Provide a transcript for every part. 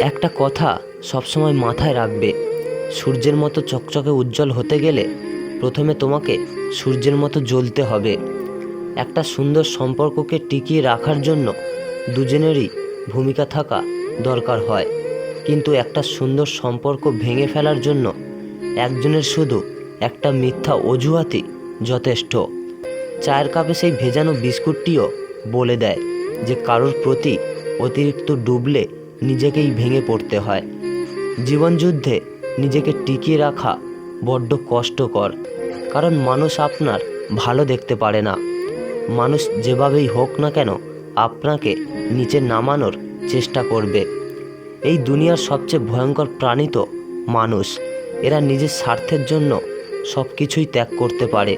একটা কথা সবসময় মাথায় রাখবে। সূর্যের মতো চকচকে উজ্জ্বল হতে গেলে প্রথমে তোমাকে সূর্যের মতো জ্বলতে হবে। একটা সুন্দর সম্পর্ককে টিকিয়ে রাখার জন্য দুজনেরই ভূমিকা থাকা দরকার হয়। কিন্তু একটা সুন্দর সম্পর্ক ভেঙে ফেলার জন্য একজনের শুধু একটা মিথ্যা অজুহাতই যথেষ্ট। চায়ের কাপে সেই ভেজানো বিস্কুটটিও বলে দেয় যে কারোর প্রতি অতিরিক্ত ডুবলে নিজেকেই ভেঙে পড়তে হয়। জীবনযুদ্ধে নিজেকে টিকিয়ে রাখা বড্ড কষ্টকর, কারণ মানুষ আপনার ভালো দেখতে পারে না। মানুষ যেভাবেই হোক না কেন আপনাকে নিচে নামানোর চেষ্টা করবে। এই দুনিয়ার সবচেয়ে ভয়ঙ্কর প্রাণী তো মানুষ। এরা নিজের স্বার্থের জন্য সব কিছুই ত্যাগ করতে পারে।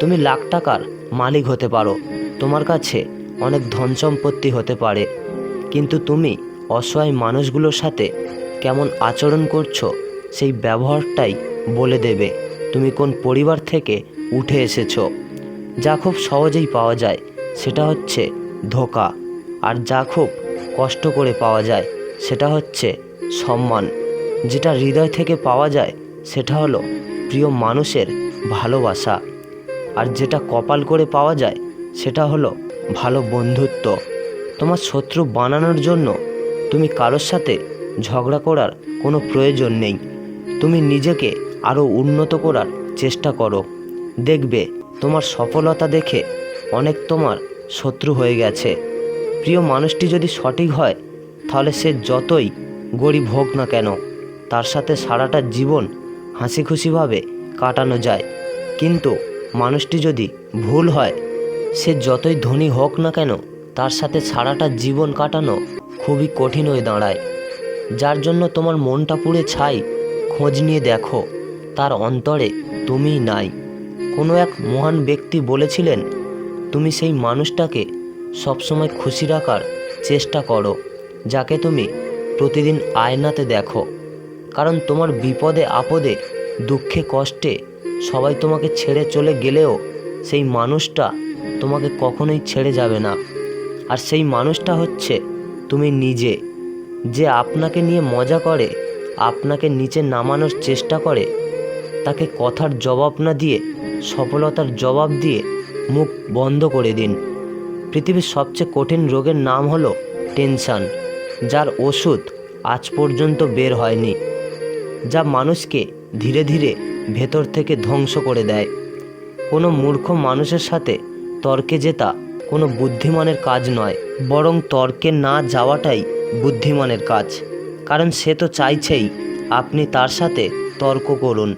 তুমি লাখ টাকার মালিক হতে পারো, তোমার কাছে অনেক ধন সম্পত্তি হতে পারে। কিন্তু তুমি অসহায় মানুষগুলোর সাথে কেমন আচরণ করছ, সেই ব্যবহারটাই বলে দেবে তুমি কোন পরিবার থেকে উঠে এসেছ। যা খুব সহজেই পাওয়া যায়, সেটা হচ্ছে ধোকা। আর যা খুব কষ্ট করে পাওয়া যায়, সেটা হচ্ছে সম্মান। যেটা হৃদয় থেকে পাওয়া যায়, সেটা হলো প্রিয় মানুষের ভালোবাসা। আর যেটা কপাল করে পাওয়া যায়, সেটা হলো ভালো বন্ধুত্ব। তোমার শত্রু বানানোর জন্য তুমি কারোর সাথে ঝগড়া করার কোনো প্রয়োজন নেই। তুমি নিজেকে আরও উন্নত করার চেষ্টা করো। দেখবে, তোমার সফলতা দেখে অনেক তোমার শত্রু হয়ে গেছে। প্রিয় মানুষটি যদি সঠিক হয়, তাহলে সে যতই গরিব হোক না কেন, তার সাথে সারাটা জীবন হাসি খুশিভাবে কাটানো যায়। কিন্তু মানুষটি যদি ভুল হয়, সে যতই ধনী হোক না কেন, তার সাথে সারাটা জীবন কাটানো খুবই কঠিন হয়ে দাঁড়ায়। যার জন্য তোমার মনটা পুড়ে ছাই। খোঁজ নিয়ে দেখো, তার অন্তরে তুমিই নাই। কোনো এক মহান ব্যক্তি বলেছিলেন, তুমি সেই মানুষটাকে সবসময় খুশি রাখার চেষ্টা করো, যাকে তুমি প্রতিদিন আয়নাতে দেখো। কারণ তোমার বিপদে, আপদে, দুঃখে, কষ্টে সবাই তোমাকে ছেড়ে চলে গেলেও সেই মানুষটা তোমাকে কখনোই ছেড়ে যাবে না। আর সেই মানুষটা হচ্ছে তুমি নিজে। যে আপনাকে নিয়ে মজা করে, আপনাকে নিচে নামানোর চেষ্টা করে, তাকে কথার জবাব না দিয়ে, সফলতার জবাব দিয়ে মুখ বন্ধ করে দিন। পৃথিবীর সবচেয়ে কঠিন রোগের নাম হলো টেনশান, যার ওষুধ আজ পর্যন্ত বের হয়নি, যা মানুষকে ধীরে ধীরে ভেতর থেকে ধ্বংস করে দেয়। কোনো মূর্খ মানুষের সাথে তর্কে জেতা কোনো বুদ্ধিমানের কাজ নয়, বরং তর্কে না যাওয়াটাই বুদ্ধিমানের কাজ। কারণ সে তো চাইছেই আপনি তার সাথে তর্ক করুন।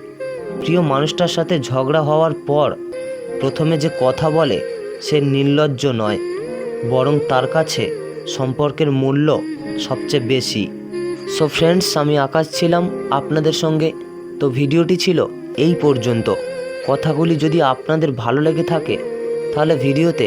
প্রিয় মানুষটার সাথে ঝগড়া হওয়ার পর প্রথমে যে কথা বলে সে নির্লজ্জ নয়, বরং তার কাছে সম্পর্কের মূল্য সবচেয়ে বেশি। সো ফ্রেন্ডস আমি আকাশ ছিলাম আপনাদের সঙ্গে। তো ভিডিওটি ছিল এই পর্যন্ত। কথাগুলি যদি আপনাদের ভালো লেগে থাকে, তাহলে ভিডিওতে